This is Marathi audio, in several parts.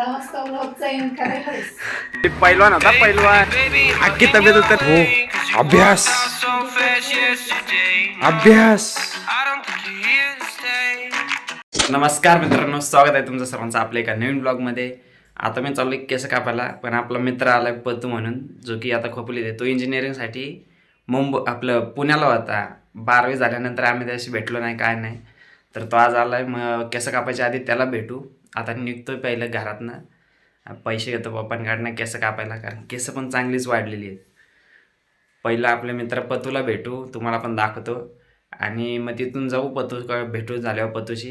बारा वाजता एंड पैलवान होता पैलवान. अख्खी तब्येत होत हो. अभ्यास. अभ्यास. नमस्कार मित्रांनो स्वागत आहे तुमचं सर्वांचं आपल्या एका नवीन ब्लॉगमध्ये. आता मी चाललोय केस कापायला पण आपला मित्र आलाय पतू म्हणून जो की आता खोपलीत आहे. तो इंजिनिअरिंगसाठी मुंबई आपलं पुण्याला होता. बारावी झाल्यानंतर आम्ही त्याशी भेटलो नाही काय नाही. तर तो आज आलाय मग केस कापायच्या आधी त्याला भेटू. आता निघतोय पहिलं घरातनं. पैसे घेतो पप्पांकडनं केस कापायला कारण केस पण चांगलीच वाढलेली आहेत. पहिलं आपल्या मित्र पतूला भेटू तुम्हाला पण दाखवतो. आणि मग तिथून जाऊ पतू भेटू झाल्यावर पतूशी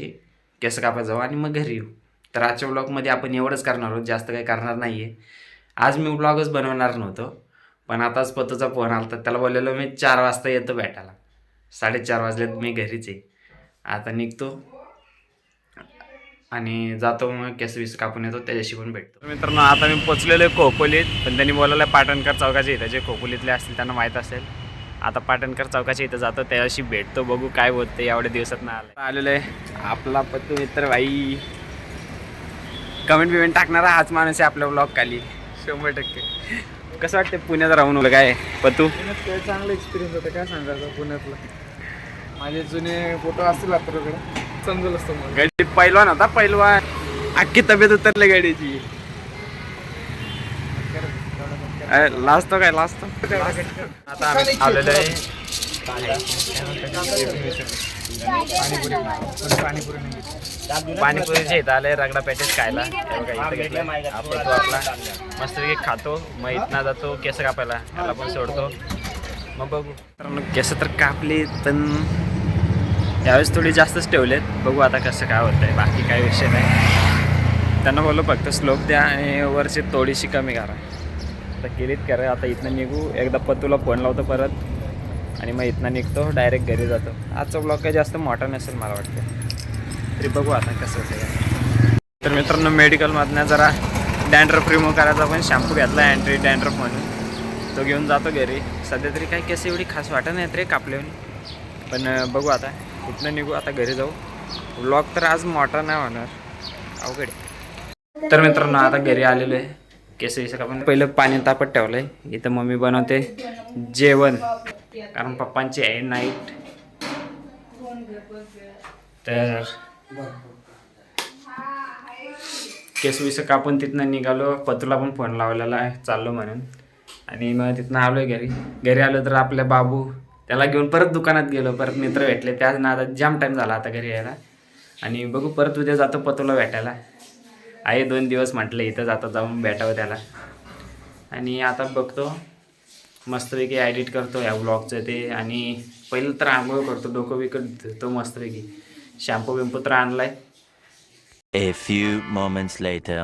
केस कापा जाऊ आणि मग घरी येऊ. तर आजच्या ब्लॉगमध्ये आपण एवढंच करणार आहोत जास्त काही करणार नाही आहे आज मी ब्लॉगच बनवणार नव्हतो पण आताच पतूचा फोन आला तर त्याला बोललेलो मी चार वाजता येतो भेटायला. साडेचार वाजलेत मी घरीच आहे. आता निघतो. आणि जातो मग केस विस कापून येतो त्याच्याशी पण भेटतो. मित्रांनो आता मी पोचलेलो आहे खोपोलीत पण त्यांनी बोलायला पाटणकर चौकाचे इथं. जे खोपोलीतले असतील त्यांना माहीत असेल. आता पाटणकर चौकाच्या इथं जातो त्याच्याशी भेटतो बघू काय होतं एवढ्या दिवसात ना आलं आलेलो आहे. आपला पत्तू मित्र भाई. कमेंट बिमेंट टाकणारा हाच माणूस आहे आपल्या ब्लॉग खाली शंभर टक्के. कसं वाटतं पुण्यात राहून काय? काय चांगला एक्सपिरियन्स होता काय सांगायचं पुण्यातला? माझे जुने फोटो असतील आपल्याकडे समजलं असतं मला गाडी पैलवान होता पैलवान. अख्खी तब्येत उतरली गाडीची. लाजतो काय लाजतो आता आम्ही आलेलो आहे. पाणीपुरीचे इथं आले रगडा पॅकेज खायला. आपण तो आपला. मस्त खातो. मग इथनं जातो केस कापायला. त्याला पण सोडतो. मग बघू. केस तर कापली पण यावेळेस थोडी जास्तच ठेवलेत. बघू आता कसं काय होतंय. बाकी काही विषय नाही. त्यांना बोललो फक्त स्लोप द्या आणि वरची थोडीशी कमी करा. आता केलीत करा आता इथनं निघू. एकदा पत्तूला फोन लावतो परत. आणि मग इथनं निघतो. डायरेक्ट घरी जातो. आजचा ब्लॉग काही जास्त मोठा नसेल मला वाटतं. तरी बघू आता कसं होतं तर मित्रांनो मेडिकलमधनं जरा डॅन्ड्रफ रिमूव्ह करायचा पण शॅम्पू घेतला अँट्री डॅन्ड्रफ म्हणून. तो घेऊन जातो घरी. सध्या तरी काही केस एवढी खास वाटत नाहीत रे कापले पण बघू आता. कुठनं निघू? आता घरी जाऊ. व्लॉग तर आज मोठा नाही होणार. अवघड तर मित्रांनो आता घरी आलेलो आहे. केस आपण पहिलं पाणी तापत ठेवलं आहे इथं मम्मी बनवते जेवण. कारण पप्पांची आहे नाईट तर केस विस कापून तिथनं निघालो. पतूला पण फोन लावलेला आहे. चाललो म्हणून. आणि मग तिथनं आलो घरी. घरी आलो तर आपल्या बाबू त्याला घेऊन परत दुकानात गेलो परत मित्र भेटले. त्याच ना आता जाम टाईम झाला आता घरी यायला. आणि बघू परत उद्या जातो पतूला भेटायला. आहे दोन दिवस म्हटलं इथं जाता जाऊन भेटावं त्याला. आणि आता बघतो मस्तपैकी एडिट करतो या ब्लॉगचं ते. आणि पहिलं तर आंघोळ करतो डोकं बिकट धुतो मस्तपैकी. शॅम्पू बिम्पू तर आणलाय. A few moments later.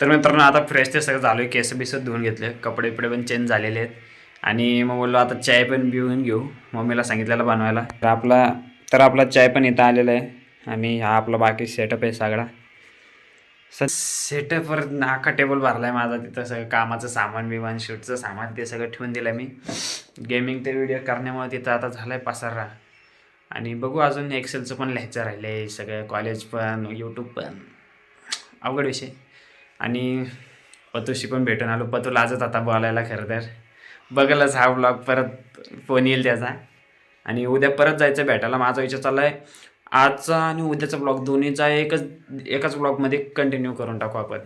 तर मित्रांनो आता फ्रेश ते सगळं झालं आहे केस बिस धुवून घेतले. कपडे बिपडे पण चेंज झालेले आहेत. आणि मग बोललो आता चाय पण पिऊन घेऊ. मम्मीला सांगितलेलं बनवायला. तर आपला तर आपला चाय पण इथं आलेला आहे. आणि हा आपला बाकी सेटअप आहे सगळा. स सेटअपवर नाका टेबल भरला आहे माझा तिथं सगळं कामाचं सामान बिमान शूटचं सामान ते सगळं ठेवून दिलं मी. गेमिंग ते व्हिडिओ करण्यामुळे तिथं आता झालं आहे पसारा. आणि बघू अजून एक्सेलचं पण लिहायचं राहिलं आहे सगळं कॉलेज पण यूट्यूब पण. अवघड विषय. आणि पतूशी पण भेटून आलो. पतू लाजत आता बोलायला खरं तर. बघलच हा ब्लॉग परत फोन येईल त्याचा. आणि उद्या परत जायचं भेटायला माझा विचार चालला आहे आजचा आणि उद्याचा ब्लॉग दोन्हीचा एकच एकाच ब्लॉगमध्ये कंटिन्यू करून टाकू आपण.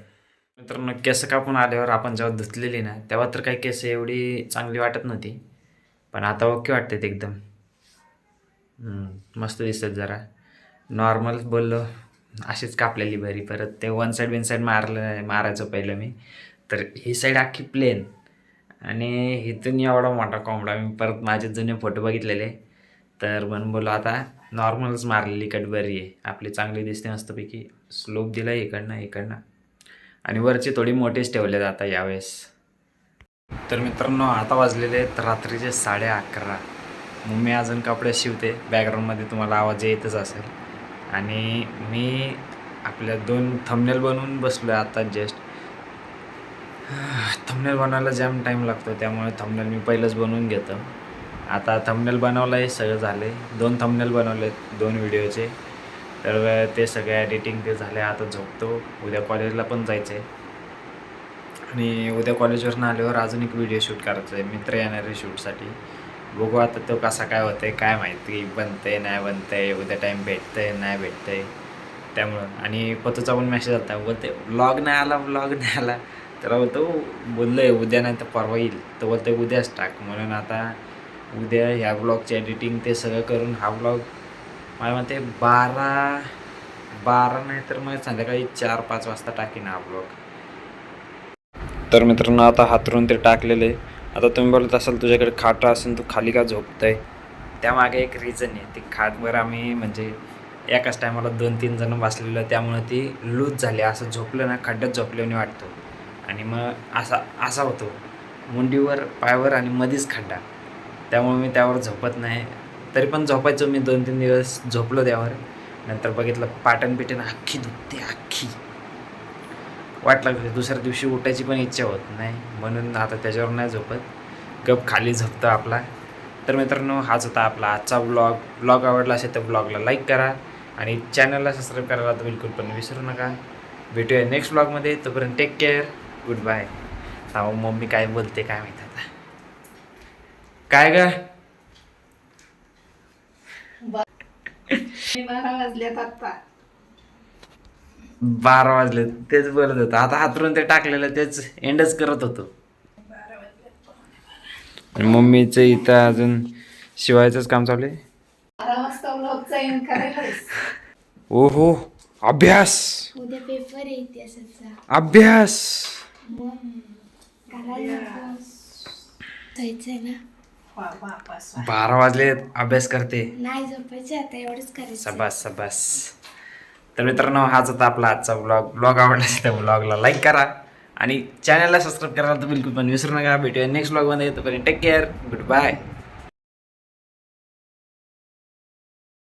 मित्रांनो केस कापून आल्यावर आपण जेव्हा धुतलेली ना तेव्हा तर काही केस एवढी चांगली वाटत नव्हती. पण आता ओके वाटते एकदम. मस्त दिसतात जरा. नॉर्मल बोललो अशीच कापलेली बरी. परत ते वन साईड बिन साईड मारलं मारायचं पहिलं मी. तर ही साईड अख्खी प्लेन आणि इथून एवढा मोठा कोंबडा मी परत माझे जुने फोटो बघितलेले. तर म्हणून बोललो आता नॉर्मलच मारलेली कट बरी आहे. आपली चांगली दिसते मस्तपैकी. स्लोप दिला इकडनं इकडनं. आणि वरचे थोडी मोठेच ठेवले आता यावेळेस. तर मित्रांनो आता वाजलेले आहेत रात्रीचे साडे अकरा. मम्मी अजून कपडे शिवते. बॅकग्राऊंडमध्ये तुम्हाला आवाज येतच असेल. आणि मी आपल्या दोन थंबनेल बनवून बसलो आहे आता जस्ट थंबनेल बनवायला जाम टाईम लागतो त्यामुळे थंबनेल मी पहिलंच बनवून घेतो. आता थंबनेल बनवलं आहे सगळं झालं आहे दोन थंबनेल बनवले आहेत दोन व्हिडिओचे तर ते सगळं एडिटिंग ते झालं आता झोपतो. उद्या कॉलेजला पण जायचं आहे आणि उद्या कॉलेजवरून आल्यावर अजून एक व्हिडिओ शूट करायचा आहे मित्र येणार आहे शूटसाठी बघू आता तो कसा काय होतं आहे काय माहिती आहे नाही बनतंय उद्या टाईम भेटतं आहे नाही भेटतं आहे त्यामुळं. आणि पतूचा पण मेसेज आला बोलते व्लॉग नाही आला व्लॉग नाही आला. तर बोलतो बोललोय उद्या नाही तर परवा येईल. तर बोलतोय उद्याच टाक म्हणून आता उद्या ह्या ब्लॉगची एडिटिंग ते सगळं करून हा ब्लॉग मला म्हणते बारा बारा नाही तर मग संध्याकाळी चार पाच वाजता टाकीन हा ब्लॉग तर मित्रांनो आता हातरून ते टाकलेलं. आहे आता तुम्ही बोलत असाल तुझ्याकडे खाटा असेल तू खाली का झोपतंय? त्यामागे एक रिझन आहे. ती खाटवर आम्ही म्हणजे एकाच टायमाला दोन तीन जण बसलेलं. त्यामुळे ती लूज झाली. असं झोपलं ना खड्ड्यात झोपल्याने वाटतो. आणि मग असा असा होतो. मुंडीवर पायावर आणि मध्येच खड्डा त्यामुळे मी त्यावर झोपत नाही. तरी पण झोपायचो मी दोन तीन दिवस. झोपलो त्यावर. नंतर बघितलं पाटण पिटण अख्खी दुखते अख्खी वाटलं दुसऱ्या दिवशी उठायची पण इच्छा होत नाही. म्हणून आता त्याच्यावर नाही झोपत. गप खाली झोपतो आपला. तर मित्रांनो हाच होता आपला आजचा ब्लॉग ब्लॉग आवडला असेल तर ब्लॉगला लाईक करा आणि चॅनलला सबस्क्राईब करायला तर बिलकुल पण विसरू नका. भेटूया नेक्स्ट ब्लॉगमध्ये तोपर्यंत टेक केअर गुड बाय. हा मम्मी काय बोलते काय माहिती आता. काय ग? बारा वाजल्यात आता बारा वाजले तेच बोलत होतं. आता हातरून ते टाकलेलं तेच एंडच करत होतो. मम्मीचं इथं अजून शिवायचंच काम चालू आहे? करायला ओहो अभ्यास. उद्या पेपर अभ्यास. जायचंय ना बारा वाजले अभ्यास करते. नाही झोपायचं आता एवढंच करायचं. सबास सबास तर मित्रांनो हाच होता आपला आजचा ब्लॉग ब्लॉग आवडला असेल त्या ब्लॉगला लाईक करा. आणि चॅनलला सबस्क्राईब करायला तर बिलकुल पण विसरू नका. भेटूया नेक्स्ट ब्लॉगमध्ये तोपर्यंत टेक केअर गुड बाय